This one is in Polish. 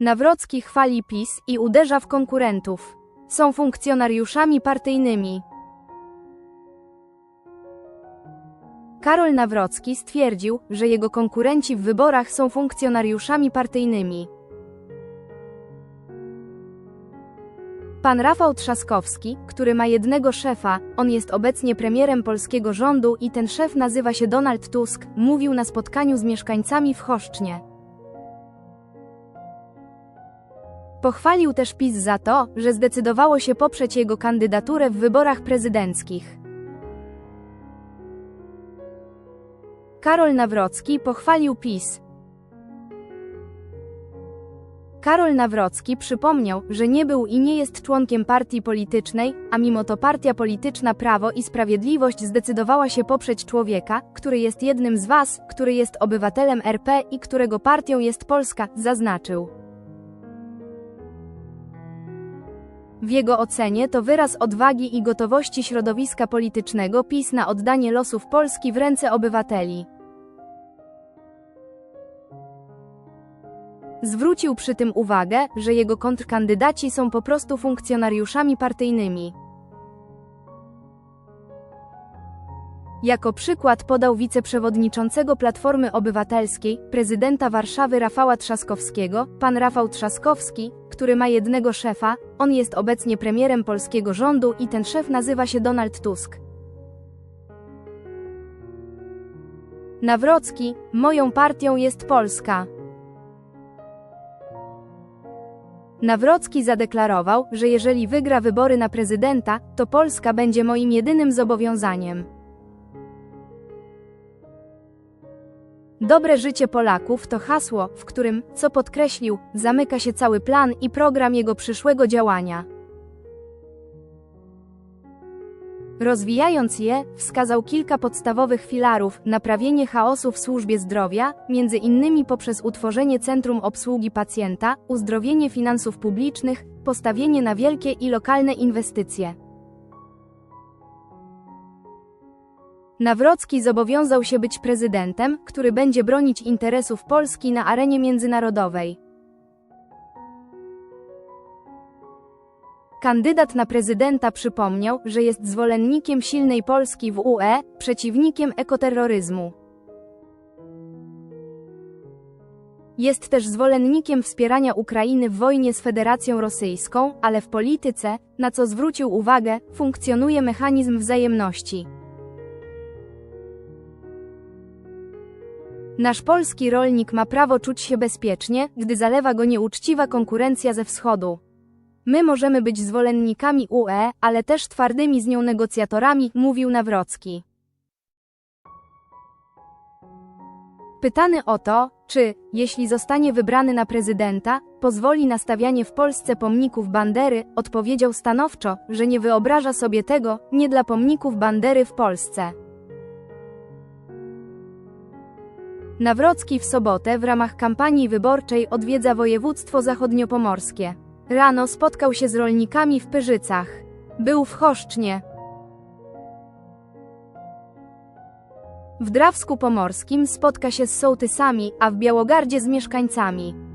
Nawrocki chwali PiS i uderza w konkurentów. Są funkcjonariuszami partyjnymi. Karol Nawrocki stwierdził, że jego konkurenci w wyborach są funkcjonariuszami partyjnymi. Pan Rafał Trzaskowski, który ma jednego szefa, on jest obecnie premierem polskiego rządu i ten szef nazywa się Donald Tusk, mówił na spotkaniu z mieszkańcami w Choszcznie. Pochwalił też PiS za to, że zdecydowało się poprzeć jego kandydaturę w wyborach prezydenckich. Karol Nawrocki pochwalił PiS. Karol Nawrocki przypomniał, że nie był i nie jest członkiem partii politycznej, a mimo to partia polityczna Prawo i Sprawiedliwość zdecydowała się poprzeć człowieka, który jest jednym z was, który jest obywatelem RP i którego partią jest Polska, zaznaczył. W jego ocenie to wyraz odwagi i gotowości środowiska politycznego PiS na oddanie losów Polski w ręce obywateli. Zwrócił przy tym uwagę, że jego kontrkandydaci są po prostu funkcjonariuszami partyjnymi. Jako przykład podał wiceprzewodniczącego Platformy Obywatelskiej, prezydenta Warszawy Rafała Trzaskowskiego, pan Rafał Trzaskowski, który ma jednego szefa, on jest obecnie premierem polskiego rządu i ten szef nazywa się Donald Tusk. Nawrocki, moją partią jest Polska. Nawrocki zadeklarował, że jeżeli wygra wybory na prezydenta, to Polska będzie moim jedynym zobowiązaniem. Dobre życie Polaków to hasło, w którym, co podkreślił, zamyka się cały plan i program jego przyszłego działania. Rozwijając je, wskazał kilka podstawowych filarów: naprawienie chaosu w służbie zdrowia, między innymi poprzez utworzenie Centrum Obsługi Pacjenta, uzdrowienie finansów publicznych, postawienie na wielkie i lokalne inwestycje. Nawrocki zobowiązał się być prezydentem, który będzie bronić interesów Polski na arenie międzynarodowej. Kandydat na prezydenta przypomniał, że jest zwolennikiem silnej Polski w UE, przeciwnikiem ekoterroryzmu. Jest też zwolennikiem wspierania Ukrainy w wojnie z Federacją Rosyjską, ale w polityce, na co zwrócił uwagę, funkcjonuje mechanizm wzajemności. Nasz polski rolnik ma prawo czuć się bezpiecznie, gdy zalewa go nieuczciwa konkurencja ze wschodu. My możemy być zwolennikami UE, ale też twardymi z nią negocjatorami, mówił Nawrocki. Pytany o to, czy, jeśli zostanie wybrany na prezydenta, pozwoli na stawianie w Polsce pomników Bandery, odpowiedział stanowczo, że nie wyobraża sobie tego, nie dla pomników Bandery w Polsce. Nawrocki w sobotę w ramach kampanii wyborczej odwiedza województwo zachodniopomorskie. Rano spotkał się z rolnikami w Pyrzycach. Był w Choszcznie. W Drawsku Pomorskim spotka się z sołtysami, a w Białogardzie z mieszkańcami.